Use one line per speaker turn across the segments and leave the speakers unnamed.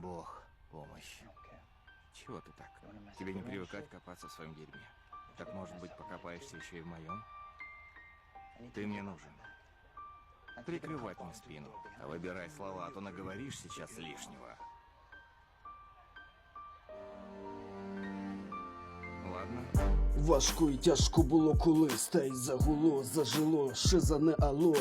Бог, помощь. Чего ты так? Тебе не привыкать копаться в своем дерьме. Так, может быть, покопаешься еще и в моем? Ты мне нужен. Прикрывать мне спину. А выбирай слова, а то наговоришь сейчас лишнего.
Важко і тяжко було колись, та й загуло, зажило, ще занеало. ало.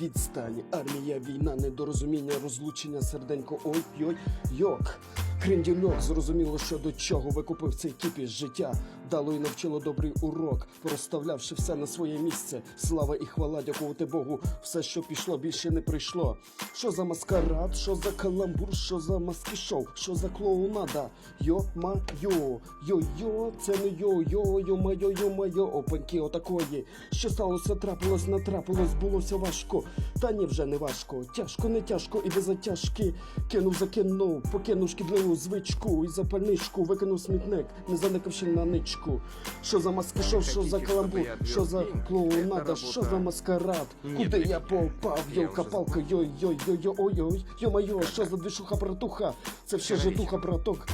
Відстань, армія, війна, недорозуміння, розлучення, серденько, ой йой йок. Крендюльок, зрозуміло, що до чого викупив цей кіпіш життя. Дало й навчило добрий урок, проставлявши все на своє місце. Слава і хвала, дякувати Богу, все, що пішло, більше не прийшло. Що за маскарад, що за каламбур, що за маски шоу, що за клоунада? Йо-ма-йо, йо-йо, це не йо-йо, йо-майо, йо-майо, опаньки отакої. Що сталося, трапилось, натрапилось, булося важко. Та ні, вже не важко. Тяжко, не тяжко і без затяжки. Кинув, закинув, покинув шкідливу звичку і запальничку, викинув смітник, не заникавши на ничку Що за маски шоу, що за
Хотите,
каламбур,
чтобы я
що за
отвёл деньги?
клоунада,
Это
що за
работа
маскарад,
не
куди
для
я
меня.
попав,
Я
йолка-палка,
уже
йой-йой-йой-йой-ой, йо-майо, що за двішуха братуха, це все
Вчера
житуха, браток,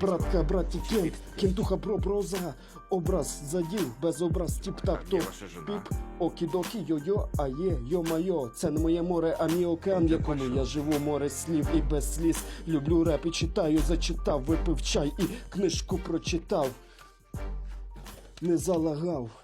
братка, браті, кент, кентуха, бро, броза, образ задів, без образ, тіп-тап,
А где
топ,
ваша жена?
піп, окі-докі, йо-йо, а є, йо-майо, це не моє море, а мій океан, в
Я
якому
пошел.
я живу, море слів і без сліз, люблю реп і читаю, зачитав, випив чай і книжку прочитав, не залагав.